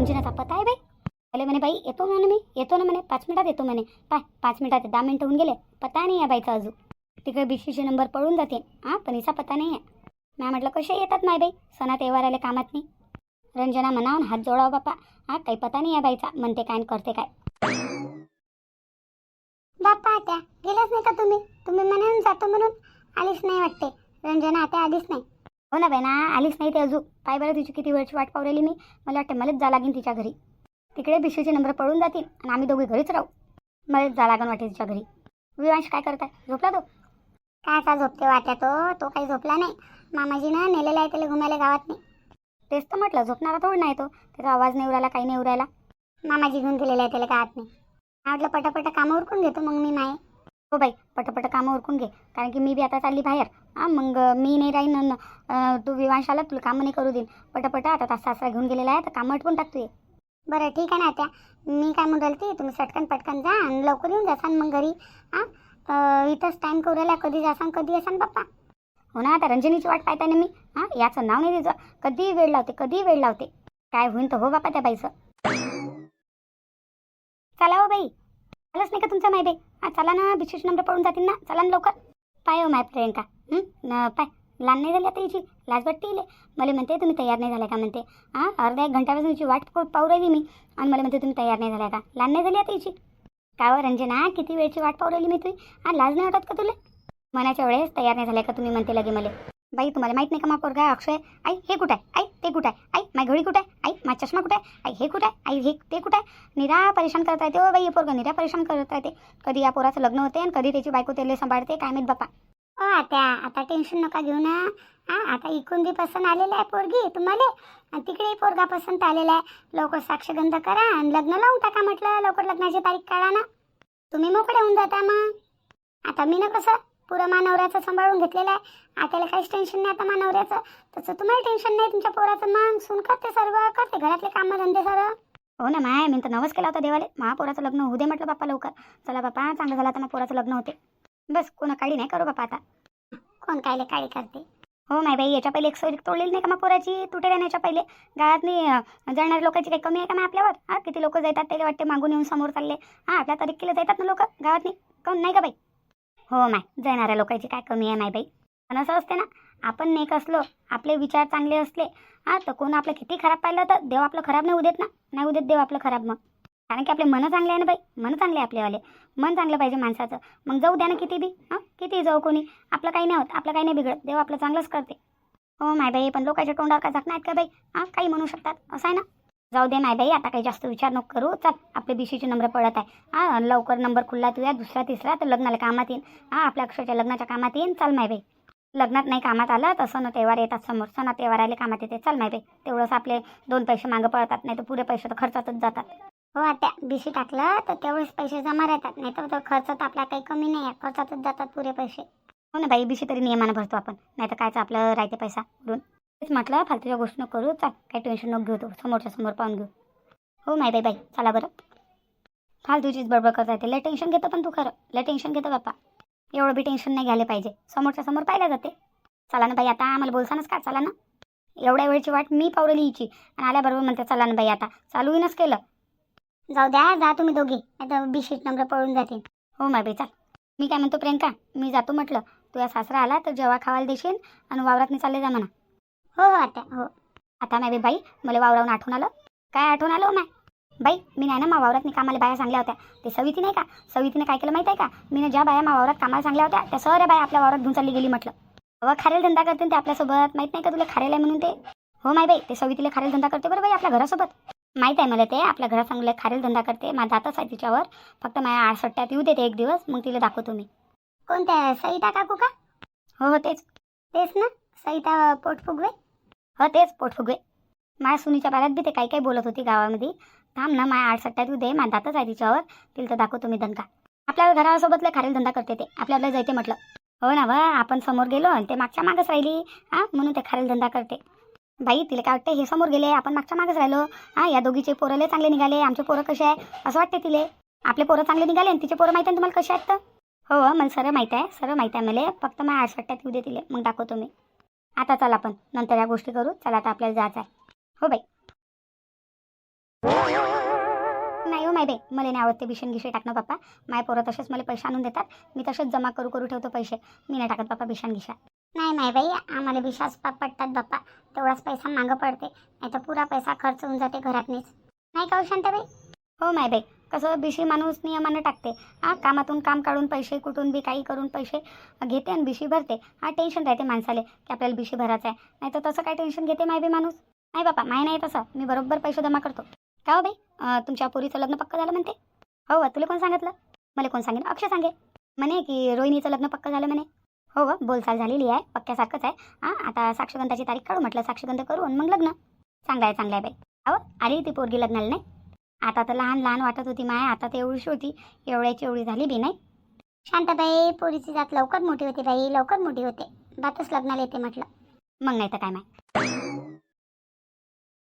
रंजनाचा पता आहे बाई अरे म्हणे बाई येतो म्हणे मी येतो ना म्हणे पाच मिनिटात येतो म्हणे पाय पाच मिनिटात दहा मिनिटं होऊन गेले पत्ता नाही आहे बाईचा अजून. तिकडे बीसीचे नंबर पळून जाते. हां पण हिचा पत्ता नाही आहे. मॅ म्हटलं कसे येतात माय बाई? सणा तेव्हार आले कामात नाही. रंजना म्हणावून हात जोडावा बापा. हा काही पता नाही आहे बाईचा म्हणते काय करते काय. बाप्पा आत्या गेलाच नाही का तुम्ही? तुम्ही म्हणून जातो म्हणून? आलीच नाही वाटते. रंजना आता आलीच नाही. हो ना बाई ना आलीच नाही ते अजून. पाय बरं तिची किती वेळची वाट पावलेली मी. मला वाटतं मलाच जा लागेल तिच्या घरी. तिकडे बिशीचे नंबर पळून जातील आणि आम्ही दोघे घरीच राहू. मलाच जा लागेल वाटेल तिच्या घरी. विवांश काय करताय? झोपला तो? काय आता झोपते वाट्या तो? तो काही झोपला नाही. मामाजीनं नेलेला आहे त्याला घुमायला गावात नाही. तेच तर म्हटलं झोपणारा थोडी नाही तो. त्याचा आवाज नाही उरायला काही नाही उरायला मामाजी घेऊन गेलेला आहे त्याला गावात नाही. म्हटलं पटापट कामं उरकून घेतो मग मी माये. हो बाई पटपट कामं उरकून घे. कारण की मी बी आता चालली बाहेर. हां मग मी नाही राहीन तू विवांश आला तुला कामं नाही करू देईन. पटपट आता तास सासरा घेऊन गेलेला आहे तर कामं अटकून टाक तू ये. बरं ठीक आहे ना त्या मी काय म्हणून राहिली तुम्ही सटकन पटकन जा आणि लवकर येऊन जासान मग घरी. हां? इथंच टाईम करूला कधी जासान कधी असान बाप्पा हो ना आता रंजनीची वाट पाहताय ना मी. हां याचं नाव नाही तिचं. कधी वेळ लावते कधी वेळ लावते. काय होईन तर हो बापा त्या बाईचं. चला हो बाई. आलंच नाही का तुमचं मायबे हा चला ना विशेष नंबर पडून जातील ना. चला ना लवकर. पाय हो माय प्रियंका न पाय. लहान नाही झाली आता हिची. लाज वाटते इले मला म्हणते तुम्ही तयार नाही झाला का? म्हणते. हां अर्धा एक घंट्यापासून हिची वाट पाहू राहिली मी. आणि मला म्हणते तुम्ही तयार नाही झाल्या का? लहान नाही झाली आता हिची. काय रंजना? किती वेळची वाट पाहू राहिली मी तुझी? हां लाज नाही वाटत का तुला? मनाच्या वेळेस तयार नाही झाल्या का? तुम्ही म्हणते लगे मला. बाई तुम्हाला माहीत नाही का मा पोरगा अक्षय? आई हे कुठं आहे? आई ते कुठं आहे? आई माय घडी कुठं आहे? आई माय चष्मा कुठं आहे? आई हे कुठं आहे? आई हे ते कुठं आहे? निरा परेशान करत राहते ओ बाई हे पोरगा निरा परेशान करत राहते. कधी या पोराचं लग्न होते आणि कधी त्याची बायको त्याला सांभाळते काय माहीत बापा ओ आता आता टेन्शन नका घेऊ ना. हा आता इकून बी पसंत आलेला आहे पोरगी तुम्हाला. आणि तिकडे पोरगा पसंत आलेला आहे. लवकर साक्षगंध करा आणि लग्न लावून टाका म्हटलं. लवकर लग्नाची तारीख काढा ना. तुम्ही मोकळे होऊन जाता मग. आता मी ना कसं पुरं मानवऱ्याचं सांभाळून घेतलेलं आहे. आत्याला काहीच टेन्शन नाही आता मानवऱ्याचं. तसं तुम्हाला टेन्शन नाही तुमच्या पोराचं. मग सून करते सर्व करते घरातले कामं धंदे सर्व. हो ना माय मी तर नवस केला होता देवाले. महापोराचं लग्न होऊ दे म्हटलं बापा लवकर. चला बापा चांगलं झालं आता मग पोराचं लग्न होते. बस कोणा काळी नाही करू बापा आता. कोण कायले काळी करते? हो माय बाई याच्या पहिले एक सोयरी तोडलेली नाही का मग पोराची? तुटेल्या नाही याच्या पहिले गावात नाही जाणाऱ्या लोकांची काही कमी आहे का मग आपल्यावर? हा किती लोक जातात त्याला वाटते मागून येऊन समोर चालले. हा आपल्या तारीखीला जातात ना लोक गावात नाही काऊन नाही का बाई? हो माय जाणाऱ्या लोकांची काय कमी आहे माय बाई? पण असं असते ना आपण नेक असलो आपले विचार चांगले असले हा तर कोण आपलं किती खराब पाहिलं तर देव आपलं खराब नाही उदेत ना? नाही उदेत देव आपलं खराब मग. कारण की आपले मनं चांगले आहे ना बाई मन चांगले आहे आपलेवाले मन चांगलं पाहिजे माणसाचं. मग जाऊ द्या ना किती बी हां किती जाऊ कोणी? आपलं काही नाही होत आपलं काही नाही बिघडत देव आपलं चांगलंच करते. हो माय बाई पण लोकांच्या तोंडावर का झाकणार आहेत का बाई? हां काही म्हणू शकतात असं आहे ना? जाऊ दे नाही बाई आता काही जास्त विचार नको करू. चल आपले बीसीचे नंबर पडत आहे. हां लवकर नंबर खुलला तुझ्या दुसरा तिसरा तर लग्नाला कामात येईन. हां आपल्या अक्षरच्या लग्नाच्या कामात येईन. चल माय बाई. लग्नात नाही कामात आलं तसं ना तेव्हार येतात समोर. सण तेव्हार आले कामात येते. चल माय बाई. तेवढंच आपले दोन पैसे मागं पळतात नाही तर पुरे पैसे तर खर्चातच जातात. हो आता बीसी टाकलं तर तेवढेच पैसे जमा राहतात. नाही तर खर्च तर आपला काही कमी नाही आहे. खर्चातच जातात पुरे पैसे. हो ना बाई बीसी तरी नियमानं भरतो आपण. नाही तर कायचं आपलं राहते पैसा उडून. तेच म्हटलं फालतूच्या गोष्ट नको करू चल काही टेन्शन नको घेऊ तो समोरच्या समोर पाहून घेऊ. हो माय बाई बाई चला बरं. फालतूचीच बडबड करता येते. लय टेन्शन घेतो पण तू खरं. लय टेन्शन घेतो बाप्पा. एवढं बी टेन्शन नाही घ्यायला पाहिजे. समोरच्या समोर पाहिलं जाते. चला ना बाई आता आम्हाला बोलसानच का? चला ना. एवढ्या वेळची वाट मी पावलं हिची आणि आल्याबरोबर म्हणते चला ना बाई आता. चालू नस केलं. जाऊ द्या जा तुम्ही दोघी. आता बिशीट नंबर पळून जाते. हो माय बाई चाल. मी काय म्हणतो प्रियंका? मी जातो म्हटलं. तुझ्या सासरा आला तर जेव्हा खावायला देशील आणि वावरात चालले जा म्हणा. हो हो आता हो. आता नाही बाई मला वावरावून आठवण आलं. काय आठवण आलं हो माय? बाई मी नाही ना मा वावरात मी कामाला बाया सांगल्या होत्या. ते सविती नाही का? सवितीने काय केलं माहिती आहे का? मी ज्या बाया मा वावरात कामाला सांगल्या होत्या त्या सगळ्या बाया आपल्या वावरात घेऊन चालली गेली म्हटलं. अहो खारेल धंदा करते ते आपल्यासोबत. माहीत नाही का तुला खारेल आहे म्हणून ते? हो माय बाई ते सवितीला खारेल धंदा करते बरं बाई आपल्या घरासोबत. माहीत आहे मला ते आपल्या घरात चांगलं खारेल धंदा करते. माझा जातच आहे तिच्यावर. फक्त माझ्या आडसट्ट्यात येऊ देते एक दिवस मग तिला दाखवतो मी. कोणत्या सईता काकू का? हो हो तेच. तेच ना? सईता पोटफुगवे? हो तेच पोटफुगवे माया सुनीच्या बाळात बी ते काही काही बोलत होती गावामध्ये. थांब ना माया आठ सट्ट्यात दे माझा दातच आहे तिच्यावर. तिला तर दाखवतो मी दणका. आपल्या घरासोबत लय धंदा करते ते. आपल्याला जायते म्हटलं. हो ना व आपण समोर गेलो आणि ते मागच्या मागच राहिली. हां म्हणून ते खारेल धंदा करते. बाई तिला काय वाटते हे समोर गेले आपण मागच्या मागच राहिलो. हां या दोघीचे पोरं लय चांगले निघाले. आमचे पोरं कसे आहे? असं वाटते तिले. आपले पोरं चांगले निघाले आणि तिचे पोरं माहीत आहे ना तुम्हाला कसे आहेत तर? हो मला सरळ माहीत आहे. सरळ माहीत आहे मला. फक्त माझ्या आठसट्ट्यात येऊ दे तिले. मग दाखवतो मी. आता चला आपण नंतर या गोष्टी करू. चला आता आपल्याला जायचं आहे हो बाई. नाही हो माहिती मला नाही आवडते भीषण गिशे टाकणं पप्पा. माय पोरं तसेच मला पैसे आणून देतात. मी तसेच जमा करू करू ठेवतो पैसे. मी नाही टाकत पप्पा भीषण गिशा नाही माय बाई. आम्हाला विश्वास पडतात बाप्पा. तेवढाच पैसा मागं पडते. नाही तर पुरा पैसा खर्च होऊन जाते घरातनीच. नाही का शांत शांताबाई? हो माय बाई. कसं बिशी माणूस नियमानं टाकते. हा कामातून काम काढून पैसे कुठून बी काही करून पैसे घेते आणि बिशी भरते. हा टेन्शन राहते माणसाले की आपल्याला बिशी भरायचं आहे. नाही तर तसं काय टेन्शन घेते माय बी माणूस? नाही बापा माय नाही तसं. मी बरोबर पैसे जमा करतो. का हो बाई? तुमच्या पोरीचं लग्न पक्क झालं म्हणते? हो वा तुला कोण सांगितलं? मला कोण सांगेल अक्षय सांगे. म्हणे की रोहिणीचं लग्न पक्क झालं म्हणे. हो व बोलचाल झालेली आहे. पक्क्यासारखंच आहे. हां आता साक्षगंधाची तारीख काढू म्हटलं. साक्षगंध करू आणि मग लग्न. चांगलं आहे चांगलं आहे बाई. अहो आली ती पोरगी लग्नाला नाही? आता तर लहान लहान वाटत होती माय आता तर एवढीशी होती. एवढ्याची एवढी झाली बी नाही. शांताबाई पोरीची जात लवकर मोठी होते बाई लवकर मोठी होते. बातच लग्नाला येते म्हटलं. मग नाही तर काय माय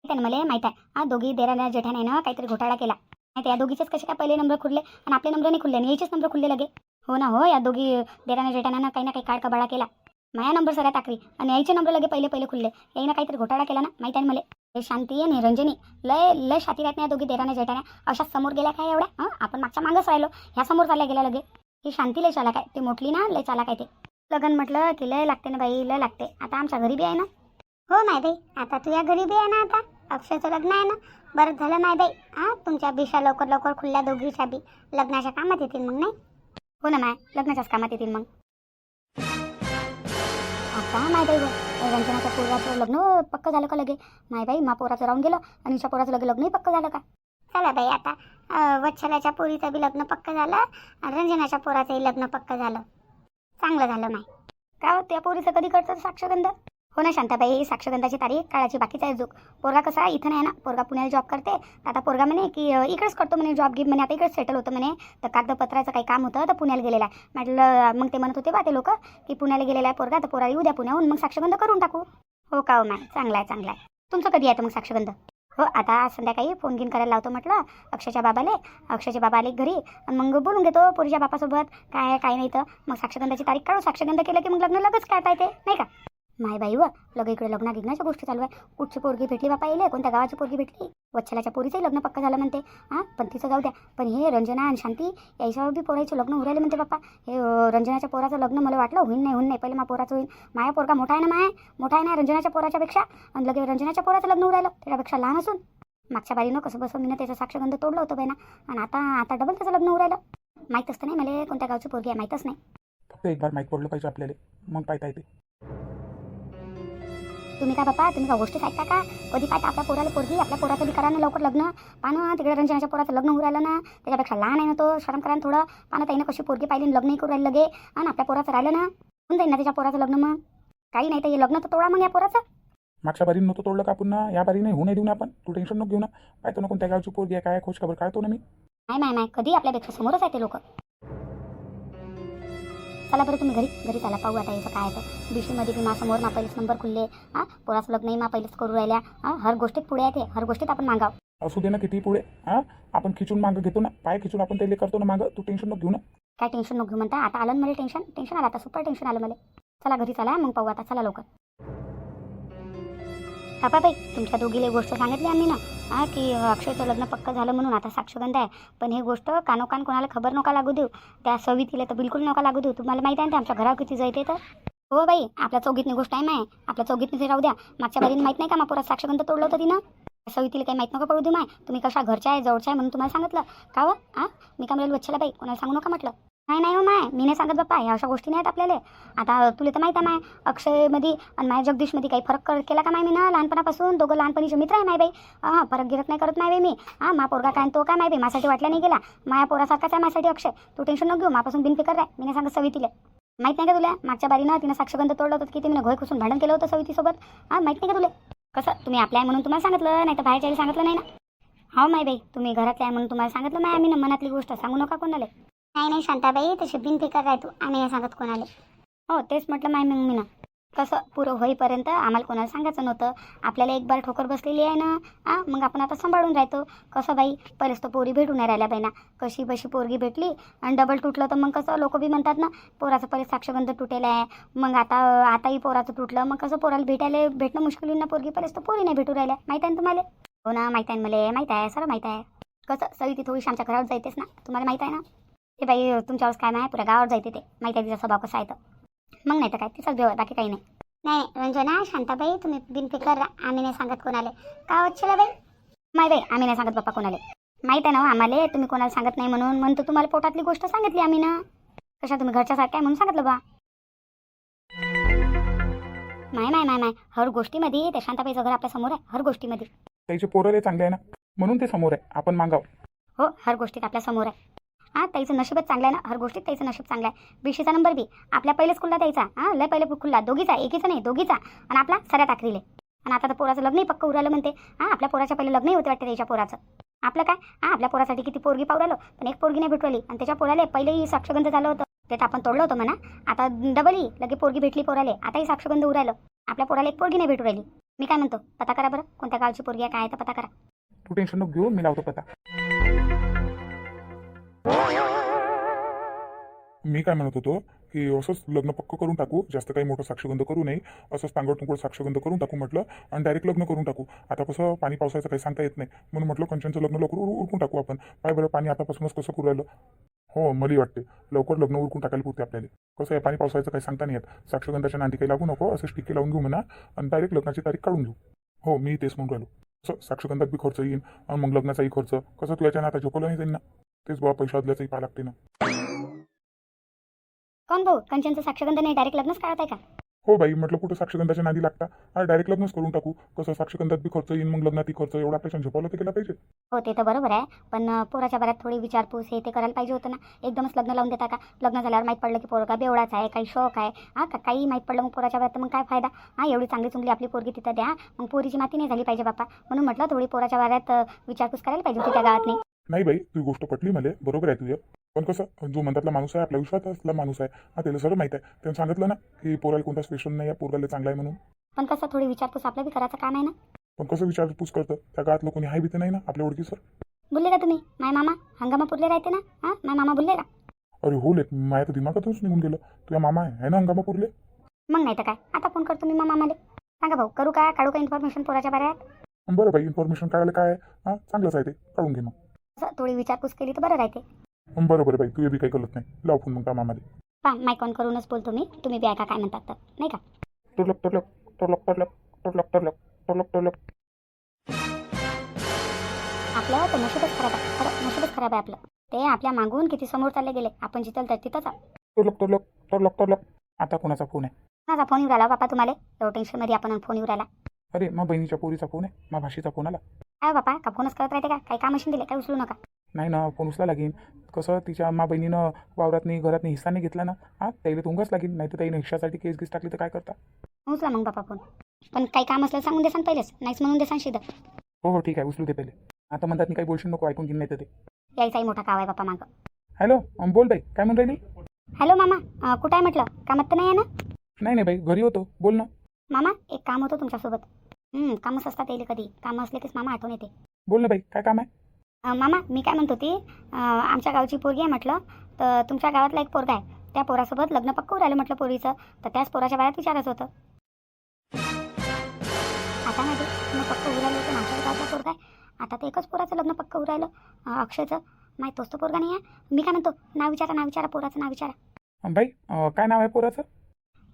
मला? माहीत आहे. हा दोघी देराला जेठाने ना काहीतरी घोटाळा केला. नाही या दोघीचेच कसे काय पहिले नंबर खुलले आणि आपले नंबर नाही खुलले आणि याचेच नंबर खुलले लगे. हो ना हो या दोघी देराने जेठाना काही ना काही काळ कबाळा केला. माया नंबर सगळ्या टाकवी आणि यायचे नंबर लगे पहिले पहिले खुलले. याईनं काहीतरी घोटाळा केला ना माहिती आहे मला? शांती आहे निरंजनी लय लय शाती राहत नाही दोघी देराने जेठाने अशा समोर गेल्या काय एवढ्या हां? आपण मागच्या मागच राहिलो. ह्या समोर चालल्या गेल्या लगे. ही शांती लय चाला काय ती मोठली ना लय चाला काय ते. लग्न म्हटलं की लय लागते ना बाई लय लागते. आता आमच्या घरी बी आहे ना. हो माय बाई. आता तुझ्या घरी बी आहे ना आता. अक्षयचं लग्न आहे ना. बरं झालं माय बाई. हा तुमच्या बिशा लवकर लवकर खुल्या दोघीच्या बी. लग्नाच्या कामात येतील मग नाही? हो ना माय. लग्नाच्याच कामात येतील मग. का माय बाई रंजनाच्या पोराचं लग्न पक्क झालं का लगे? माय बाई मा पोराचं राहून गेलं आणि पोराचं लगे लग्नही पक्क झालं का? चला बाई आता. वच्छलाच्या पोरीचं बी लग्न पक्क झालं आणि रंजनाच्या पोराचंही लग्न पक्क झालं. चांगलं झालं माय. का हो, त्या पोरीचं कधी करतं साक्षगंध? हो ना शांताबाई साक्षगंधाची तारीख काळाची बाकीचा आहे जुक पोरगा कसा इथं नाही ना. पोरगा पुण्याला जॉब करते. तर आता पोरगा म्हणे की इकडेच करतो म्हणे जॉब गिब म्हणे आता इकडेच सेटल होतं म्हणे. तर कागदपत्राचं काही काम होतं तर पुण्याला गेलेला आहे. म्हटलं मग ते म्हणत होते बा ते लोक की पुण्याला गेलेला आहे पोरगा तर पोरा येऊ द्या पुण्याहून मग साक्षगंध करून टाकू. हो का हो मॅम? चांगला आहे चांगला आहे. तुमचं कधी येतं मग साक्षगंध हो आता संध्याकाळी फोन घेऊन करायला लावतो म्हटलं अक्षयच्या बाबाले. अक्षयचे बाबा आले घरी आणि मग बोलून घेतो पोरीच्या बापासोबत. काय काय नाही तर मग साक्षगंधाची तारीख काढू साक्षगंध केलं की मग लग्न लगेच काढता येते नाही का? माय बाई व लगे इकडे लग्ना गिग्नाच्या गोष्टी चालू आहे. कुठची पोरगी भेटली बापा येईल कोणत्या गावाची पोरगी भेटली? वच्छलाच्या पोरीचंही लग्न पक्क झालं म्हणते. हां पण तिचं जाऊ द्या. पण हे रंजना आणि शांती याच्यावर बी पोराचे लग्न उरायले म्हणते बापा. हे रंजनाच्या पोराचं लग्न मला वाटलं होईन नाही होईन नाही पहिले मा पोराचं होईल. माया पोरगा मोठा आहे ना माय? मोठा आहे ना रंजनाच्या पोराच्यापेक्षा? आणि लगे रंजनाच्या पोराचं लग्न उरायलं त्याच्यापेक्षा लहान असून. मागच्या बारीनं कसं बसं मी त्याचं साक्षगंध तोडलं होतं बाई ना. आणि आता आता डबल त्याचं लग्न उरायलं. माहीत असतं नाही मला कोणत्या गावची पोरगी आहे माहीतच नाही. फक्त एक बार माहीत पडलं पाहिजे आपल्याला. मग पाहता येते. तुम्ही का बापा तुम्ही का गोष्टी ऐकता का? कधी पाहता आपल्या पोराला पोरगी आपल्या पोराचं बी करा ना लवकर लग्न. पानं तिकडे रंजनाच्या पोराचं लग्न होऊ राहिलं ना त्याच्यापेक्षा लहान आहे ना तो शरम करा ना थोडं. पानं ताईनं कशी पोरगी पाहिली लग्नही करू राहिलं लगे. आणि आपल्या पोराचं राहिलं ना. होऊन जाईल ना त्याच्या पोराचं लग्न मग? काही नाही तर हे लग्न तर तोडा मग या पोराचं. मागच्या बारीनं नव्हतं तोडलं का पुन्हा या बारीने होऊ नाही देऊ ना आपण. तू टेन्शन नको घेऊ ना. पाहतो ना कोणत्या गावची पोरगी आहे काय खोज खबर काढतो ना मी. नाही नाही नाही. कधी आपल्यापेक्षा समोरच आहे ते लोक. चला बरं तुम्ही घरी. घरी चला पाहू आता याचं काय आहे बीशीमध्ये बी मा समोर मा पहिलेच नंबर खुलले. हां पोराचं लग्नही मा पहिलेच करू राहिल्या. हां हर गोष्टीत पुढे आहे ते. हर गोष्टीत आपण मागाव असू दे ना किती पुढे. हां आपण खिचून मागं घेतो ना. पाय खिचून आपण त्याला करतो ना मागं. तू टेन्शन नको घेऊ ना. काय टेन्शन नको घेऊ म्हणता? आता आलं ना मला टेन्शन टेन्शन आलं आता. सुपर टेन्शन आलं मला. चला घरी चला. मग पाहू आता. चला लवकर. बाई तुमच्या दोघीला गोष्ट सांगितली आम्ही ना. हा की अक्षयचं लग्न पक्क झालं म्हणून आता साक्षगंध आहे. पण हे गोष्ट कानोकान कोणाला खबर नका लागू देऊ. त्या सवितीला तर बिलकुल नका लागू देऊ. तुम्हाला माहिती आहे ना आमच्या घरावर किती जळते तर हो बाई आपल्या चौघीतनी गोष्ट आहे माय. आपल्या चौघीतनी राहू द्या. मागच्या बारीने माहीत नाही का मापुरात साक्षगंध तोडलं होतं तिनं? सवितीला काही माहीत नका पडू देऊ माय. तुम्ही कशा घरच्या आहे जवळच्या आहे म्हणून तुम्हाला सांगितलं. का हो? हा? हां मी का म्हणलं वच्छला बाई? कोणाला सांगू नका म्हटलं. नाही नाही हो माय. मी नाही सांगत बाप्पा ह्या अशा गोष्टी नाही आहेत आपल्याला. आता तुला तर माहीत आहे माय. अक्षयमध्ये आणि माय जगदीशमध्ये काही फरक कर केला का माय? मी ना लहानपणापासून दोघं लहानपणीचे मित्र आहे माय बाई. हां फरक गिरत नाही करत माय बाई मी. हां मा पोरगा काय आणि तो काय माय बाई? माझ्यासाठी वाटला नाही गेला माया पोरासारखाच आहे माझ्यासाठी अक्षय. तू टेन्शन नको घेऊ मापासून बिनफिकर आहे मी नाही सांगत सवितीला. माहीत नाही का तुला? मागच्या बारीनं तिनं साक्षगंध तोडलं होतं की तिने घोय खुसून भांडण केलं होतं सवितीसोबत. हां माहीत नाही का तुला? कसं? तुम्ही आपल्या आहे म्हणून तुम्हाला सांगितलं नाही तर बाहेरच्या सांगितलं नाही ना? हो माय बाई. तुम्ही घरातल्या आहे म्हणून तुम्हाला सांगितलं माय. आम्ही ना मनातली गोष्ट सांगू नका कोणाला. नाही नाही शांताबाई तशी बिनफिकर राहतो आम्ही नाही सांगत कोणाला. हो तेच म्हटलं माय मग मी ना कसं पुरं होईपर्यंत आम्हाला कोणाला सांगायचं नव्हतं. आपल्याला एक बार ठोकर बसलेली आहे ना आ मग आपण आता सांभाळून राहतो. कसं बाई पहिलेच तर पोरी भेटून नाही राहिल्या बाई ना कशी बशी पोरगी भेटली आणि डबल तुटलं तर मग कसं लोक बी म्हणतात ना पोराचं पहिले साक्षगंध तुटेलं आहे. मग आता आताही पोराचं तुटलं. मग कसं पोराला भेटायला भेटणं मुश्किल होईल ना पोरगी. पहिलेच तर पोरी नाही भेटू राहिल्या. माहीत आहे ना तुम्हाला? हो ना माहीत आहे ना मला. माहीत आहे सर माहीत आहे. कसं सगळी ती थोडीशी आमच्या घरावर जायतेस ना. तुम्हाला माहीत आहे ना? ते बाई तुमच्यावर काय नाही पुऱ्या गावावर जायते ते? माहिती आहे तिचा स्वभाव कसा आहे तर. मग नाही तर काय तिचाच बाकी काही नाही. नाही रंजना शांताबाई तुम्ही बिनफिकर. आम्ही नाही सांगत कोणाला. का वच्छला बाई? माहीत आहे आम्ही नाही सांगत बाप्पा कोणाला. माहीत आहे ना हो आम्हाला तुम्ही कोणाला सांगत नाही म्हणून म्हणतो तुम्हाला पोटातली गोष्ट सांगितली आम्ही ना. कशा तुम्ही घरच्या सारख्या आहे म्हणून सांगितलं बा. माय माय माय माय हर गोष्टीमध्ये त्या शांताबाईचं घर आपल्यासमोर आहे हर गोष्टीमध्ये. त्याचे पोरं लय चांगले आहे ना म्हणून ते समोर आहे आपण मागाव. हो हर गोष्टीत आपल्यासमोर आहे. हां त्याचं नशीबच चांगलं आहे ना? हर गोष्टीत त्याचं नशीब चांगलं आहे. बीशीचा नंबर बी. आपल्या पहिलेच खुल्ला द्यायचा. हां लय पहिले खुल्ला. दोघीचा एकीचा नाही दोघीचा. आणि आपला सऱ्या टाकरीले आणि आता तर पोराचं लग्नही पक्क उरालं म्हणते. हां आपल्या पोराच्या पहिले लग्नही होते वाटते त्याच्या पोराचं. आपलं काय? हां आपल्या पोरासाठी किती पोरगी पावरालो. राहिलो पण एक पोरगी नाही भेटवली. आणि त्याच्या पोराले पहिलेही साक्षगंध झालं होतं. ते तर आपण तोडलं होतं म्हणा. आता डबलही लगे पोरगी भेटली पोराले. आताही साक्षगंध उरायलं. आपल्या पोराला एक पोरगी नाही भेटू राहिली मी काय म्हणतो? पता करा बरं कोणत्या गावची पोरगी आहे काय तर पता करा. तू टेन्शन नको घेऊ मी लावतो पता. मी काय म्हणत होतो की असंच लग्न पक्क करून टाकू जास्त काही मोठं साक्षगंध करू नये असंच तांगड तुंगड साक्षगंध करून टाकू म्हटलं आणि डायरेक्ट लग्न करून टाकू. आता कसं पाणी पावसाचं काही सांगता येत नाही. म्हणून म्हटलं कंचनचं लग्न लवकर उर- उरकून टाकू आपण. पाय बरं पाणी आतापासूनच कसं करू राहिलं? हो मला वाटते. लवकर लग्न उरकून टाकायला पुरते आपल्याला. कसं आहे पाणी पावसाचं काही सांगता नाही येत. साक्षगंधाच्या नांदी काही लागू नको असंच टिके लावून घेऊ म्हणा आणि डायरेक्ट लग्नाची तारीख काढून घेऊ. हो मी तेच म्हणून राहिलो. असं साक्षगंधात बी खर्च येईन आणि मग लग्नाचाही खर्च. कसं तुझ्या नाता आता झोपवलं नाही त्यांना तेच बाबा पैसा असल्याचंही पाहा लागते ना. कोण भाऊ? कंचनचं साक्षगंध नाही डायरेक्ट लग्नच काढत आहे का? हो बाई म्हटलं कुठं साक्षगंधाच्या नादी लागता? हा डायरेक्ट लग्नच करून टाकू. कसं साक्षगंधात बी खर्च येईन मग लग्नातही खर्च एवढा पैसा झोपवलं तर केला पाहिजे. हो ते तर बरोबर आहे पण पोराच्या बऱ्यात थोडी विचारपूस हे ते करायला पाहिजे होतं ना. एकदमच लग्न लावून देता का? लग्न झाल्यावर माहीत पडलं की पोरगा बेवडाच आहे काही शौक आहे. हा का काही माहीत पडलं मग पोराच्या बऱ्यात मग काय फायदा? हा एवढी चांगली चुंगली आपली पोरगी तिथं द्या. मग पोरीची माती नाही झाली पाहिजे बापा म्हणून म्हटलं थोडी पोराच्या बऱ्यात विचारपूस करायला पाहिजे होती त्या गावात नाही नाही बाई तुझी गोष्ट पटली मला बरोबर आहे तुझं. पण कसं जो म्हणतातला माणूस आहे आपल्या विश्वासातला माणूस आहे. हा त्याला सर्व माहीत आहे. त्यानं सांगितलं ना की पोराला कोणता स्पेशल नाही आहे पोराला चांगला आहे म्हणून. पण कसं थोडी विचारपूस आपलं बी करायचं काम आहे ना? पण कसं विचारपूस करतं? त्या गावात कोणी आहे बी तर नाही ना आपल्या ओळखीसर बोलले का तुम्ही? माय मामा हंगामा पुरले राहते ना? हां माय मामा बोलले का? अरे हो लेत माझ्या तर दिमागातूनच निघून गेलं. तुझ्या मामा आहे है ना हंगामापूरले मग नाही तर काय? आता फोन करतो मी मामा मामाले सांगा भाऊ करू का? काढू का इन्फॉर्मेशन पोराच्या बऱ्यात बरं बाई इन्फॉर्मेशन काढायला काय आहे? हां चांगलंच आहे ते. काढून घे मग. असं थोडी विचारपूस केली तर बरं राहते. बरं बरं बाई तू बी काही गलत नाही. लाव फोन मग पा माईक ऑन करूनच बोलतो मी. तुम्ही बी ऐका काय म्हणतात तर नाही का? टोलक टोलक टोलक टोलक टोलक टोलक टोलक टोलक. आपलं तर नशीबच खराब आहे. खरं नशीबच खराब आहे आपलं. ते आपल्या मागून किती समोर चालले गेले. आपण जिथं तर तिथंच आहोत. टोलक टोलक टोलक टोलक. आता कोणाचा फोन आहे? माझा फोन येऊ राहिला बापा तुम्हाला. एवढं टेन्शनमध्ये आपण फोन येऊ राहिला. अरे मग बहिणीच्या पोरीचा फोन आहे? मग भाषेचा फोन आला? काय हो बापा का फोनच करत राहते का? काही काम असेल दिले काय उचलू नका. नाही ना फोन उचला लागेल कसं तिच्या मा बहिणीनं वावरात नाही घरात नाही हिस्सा नाही घेतला ना? हा त्याला तुंगच लागेल नाही तर त्याने हिश्शासाठी केस गीस टाकली तर काय करता? उचला मग बापा फोन पण काही काम असलं सांगून देसान पहिलेच. नाहीच म्हणून देसान शिद. हो हो ठीक आहे उचलू दे पहिले. आता म्हणतात मी काही बोलशील नको ऐकून घेऊन नाही तर ते यायचाही मोठा काव आहे बापा मागं. हॅलो अं, बोल बाई काय म्हणून राहिली? हॅलो मामा अं, कुठं आहे म्हटलं? कामात तर नाही आहे ना? नाही नाही बाई घरी होतो. बोल ना. मामा एक काम होतं तुमच्यासोबत. हं, कामच असतात येईल कधी. कामं असले कीच मामा आठवण येते. बोल ना बाई काय काम आहे? मामा मी काय म्हणत होती आमच्या गावची पोरगी आहे म्हटलं तर तुमच्या गावातला एक पोरगा आहे. त्या पोरासोबत लग्न पक्क राहिलं म्हटलं पोरीचं तर त्याच पोराच्या बाहेर विचारायचं होतं. आता नाही लग्न पक्क राहिलं होतं आमच्या गावातला पोरगा आहे. आता तर एकच पोराचं लग्न पक्क राहिलं. अं, अक्षयचं. माहीत तोच तो पोरगा नाही आहे. मी काय म्हणतो नाव विचारा नाव विचारा पोराचं नाव विचारा. बाई काय नाव आहे पोराचं?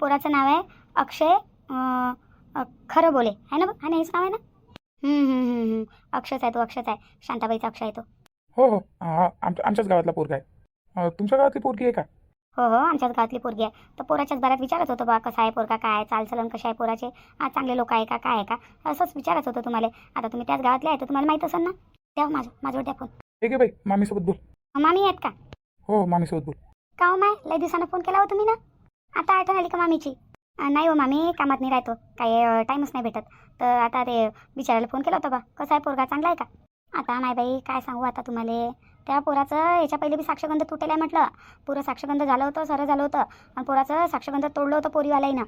पोराचं नाव आहे अक्षय खरं बोले. आहे ना हा ना हेच नाव आहे ना? हं, हं, हं, हं. अक्षयच आहे तो अक्षयच आहे. शांताबाईचा अक्षय आहे तो. हो हो. आमच्या आमच्याच गावातला पोरगा आहे. तुमच्या गावातली पोरगी आहे का? हो हो. आमच्याच गावातली पोरगी आहे. तर पोराच्याच बऱ्याच विचारत होतं बा कसा आहे पोरगा काय आहे चालचलन कशा आहे पोराचे? हा चांगले लोक आहे का काय आहे का? असंच विचारत होतं तुम्हाला. आता तुम्ही त्याच गावातले आहे तर तुम्हाला माहीत असेल ना? द्या हो माझं माझ्यावर द्या फोन. ठीक आहे बाई मामीसोबत बोल. मामी आहेत का? हो मामीसोबत बोल. का हो माय? लय दिवसानं फोन केला हो तुम्ही ना? आता आठवण आली का मामीची? नाही हो मामी कामात नाही राहतो. काही टाईमच नाही भेटत. तर आता ते बिचाऱ्याला फोन केला होता बा. कसा आहे पोरगा चांगला आहे का? आता नाही बाई काय सांगू आता तुम्हाला? त्या पोराचं याच्या पहिले बी साक्षगंध तुटेल आहे म्हटलं. पुरं साक्षगंध झालं होतं सरं झालं होतं. आणि पोराचं साक्षगंध तोडलं होतं पोरीवाल्यानं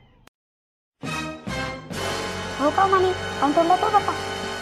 हो का हो मामी? पण तोडलं होतं बाप्पा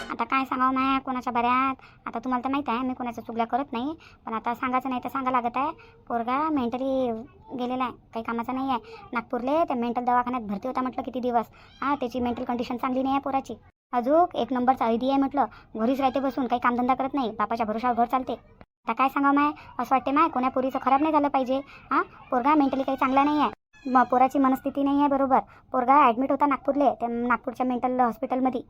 आता काय सांगावं माया कोणाच्या बऱ्यात? आता तुम्हाला तर माहीत आहे मी कोणाच्या चुगल्या करत नाही. पण आता सांगायचं नाही तर सांगा लागत आहे. पोरगा मेंटली गेलेला आहे काही कामाचा नाही आहे. नागपूरले त्या मेंटल दवाखान्यात भरती होता म्हटलं किती दिवस? हां त्याची मेंटल कंडिशन चांगली नाही आहे पोराची. अजून एक नंबरचा ऐदी आहे म्हटलं घरीच राहते बसून काही कामधंदा करत नाही बापाच्या भरोशावर घर चालते. आता काय सांगा माय? असं वाटते माय कोण्या पोरीचं खराब नाही झालं पाहिजे? हां पोरगा मेंटली काही चांगला नाही आहे. मग पोराची मनस्थिती नाही आहे बरोबर. पोरगा ॲडमिट होता नागपूरले त्या नागपूरच्या मेंटल हॉस्पिटलमध्ये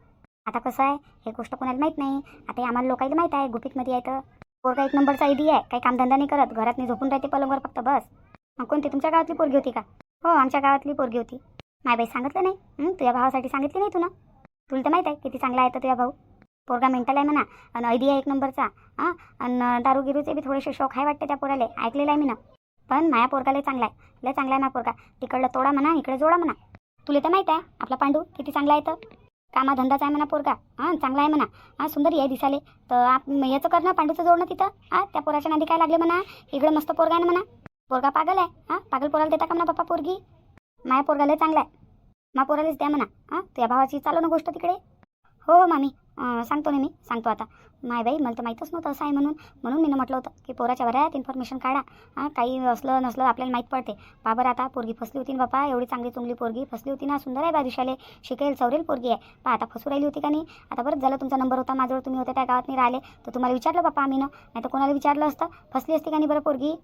आता कसं आहे हे गोष्ट कोणाला माहीत नाही. आता हे आम्हाला लोकांना माहीत आहे गुपितमध्ये आहे तर. पोरगा एक नंबरचा आयडी आहे काही कामधंदा नाही करत घरात नाही झोपून राहते पलंगवर फक्त बस. मग कोणती तुमच्या गावातली पोरगी होती का? हो आमच्या गावातली पोरगी होती. माय बाई सांगितलं नाही? तुझ्या भावासाठी सांगितली नाही तुला तुला तर माहीत आहे किती चांगला आहे तर तुझ्या भाऊ. पोरगा मेंटल आहे म्हणा आणि आयडी आहे एक नंबरचा हां आणि दारू गिरूचे बी थोडेसे शौक आहे वाटते त्या पोराले ऐकलेलं आहे मी ना. पण माया पोरगा लय चांगला आहे लय चांगला आहे माझा पोरगा. तिकडलं तोडा म्हणा इकडे जोडा म्हणा. तुला तर माहीत आहे आपला पांडू किती चांगला आहे तर. कामाधंदाचा आहे म्हणा पोरगा. हां चांगला आहे म्हणा. हां सुंदर आहे दिसाले तर आप याचं कर ना पांडूचं जोडणं तिथं. हां त्या पोराच्या नादी काय लागले म्हणा? इकडं मस्त पोरगा आहे ना म्हणा. पोरगा पागल आहे. हां पागल पोराला देता का म्हणा पप्पा पोरगी? माया पोरगा लय चांगला आहे. मा पोरालाच द्या म्हणा. हां तुझ्या भावाची चालू ना गोष्ट तिकडे? हो हो मामी. सांगतो ना मी सांगतो आता. माय बाई मला तर माहीतच नव्हतं असं आहे म्हणून. म्हणून मी म्हटलं होतं की पोराच्या बऱ्यात इन्फॉर्मेशन काढा. हां काही असलं नसलं आपल्याला माहीत पडते. बाबर आता पोरगी फसली होती ना बापा एवढी चांगली चुंगली पोरगी फसली होती ना सुंदर आहे बा दिशाले शिकेल चौरेल पोरगी आहे. पा आता फसू राहिली होती का नाही? आता बरंच झालं तुमचा नंबर होता माझ्यावर तुम्ही होते त्या गावात मी राहिले. तर तुम्हाला विचारलं बापा आम्ही ना नाही तर कोणाला विचारलं असतं? फसली असती का नाही बरं पोरगी?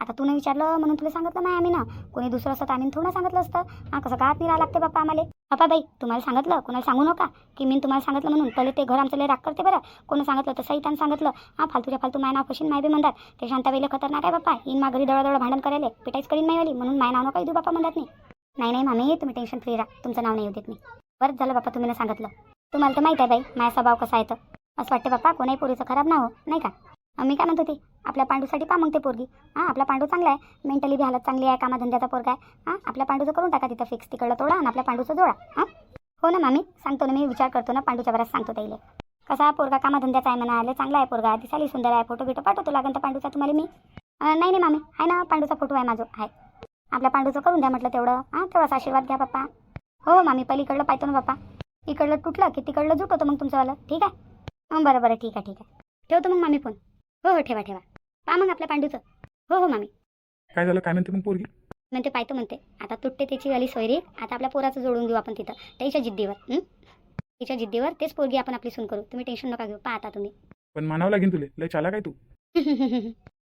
आता तू नाही विचारलं म्हणून तुला सांगितलं नाही आम्ही ना कोणी दुसरं असतं तर आम्ही थोडं सांगितलं असतं. हां कसं गात नाही लागते बाप्पा आम्हाला. बापा बाई तुम्हाला सांगितलं? कोणाला सांगू नका. की मी तुम्हाला सांगितलं म्हणून. पहिले ते घर आमचं लय राग करते बरं. कोणी सांगितलं तर सहितान सांगितलं. हां फालतूच्या फालतू माय नाव कशी माय बी म्हणतात. ते शांताबाईला खतरनाक आहे बाप्पा इन मा घरी दळदळ भांडण करायला. पिटाईच करीन माईवाली. म्हणून माय नाव नका देऊ बाप्पा म्हणतात नाही. नाही नाही मामी तुम्ही टेन्शन फ्री राहा. तुमचं नाव नाही येऊ देत मी. बरंच झालं बाप्पा तुम्ही ना सांगितलं. तुम्हाला तर माहीत आहे बाई माझा स्वभाव कसा आहे तर. असं वाटते बाप्पा कोणाही पोरीचं खराब ना हो नाही का? मी काय म्हणत होती? आपल्या पांडूसाठी पा मग ते पोरगी. हां आपला पांडू चांगला आहे. मेंटली बी हालत चांगली आहे कामाधंद्याचा पोरगा आहे. हां आपल्या पांडूचं करून टाका तिथं फिक्स तिकडलं तोडा आणि आपल्या पांडूचं जोडा. हां हो ना मामी. सांगतो ना मी विचार करतो ना पांडूच्या बऱ्याच सांगतो त्याला कसा पोरगा? कामाधंद्याचा आहे म्हणा लय चांगला आहे पोरगा. दिसाली सुंदर आहे. फोटो बिटो पाठवतो लागेल तर पांडूचा तुम्हाला मी. नाही नाही मामी. आहे ना पांडूचा फोटो आहे माझं. आहे. आपल्या पांडूचं करून द्या म्हटलं तेवढं. हां तेवढाच आशीर्वाद घ्या पप्पा. हो मामी. पहिलीकडलं पाहतो ना पप्पा. इकडलं तुटलं की तिकडलं जुटवतो मग तुमचंवालं ठीक आहे? बरं बरं. ठीक आहे ठीक आहे. ठेवतो मग मामी फोन. हो हो ठेवा ठेवा. पहा मग आपल्या पांडूचं. हो हो मामी. काय झालं? काय म्हणते मग पोरगी? म्हणते पाहतो म्हणते. आता तुटते त्याची वाली सोयरी. आता आपल्या पोराचं जोडून घेऊ आपण तिथं. त्याच्या जिद्दीवर हं? तिच्या जिद्दीवर तेच पोरगी आपण आपली सून करू. तुम्ही टेन्शन नका घेऊ. पाहता तुम्ही. पण मानावं लागेल तुले. लय चाला काय तू.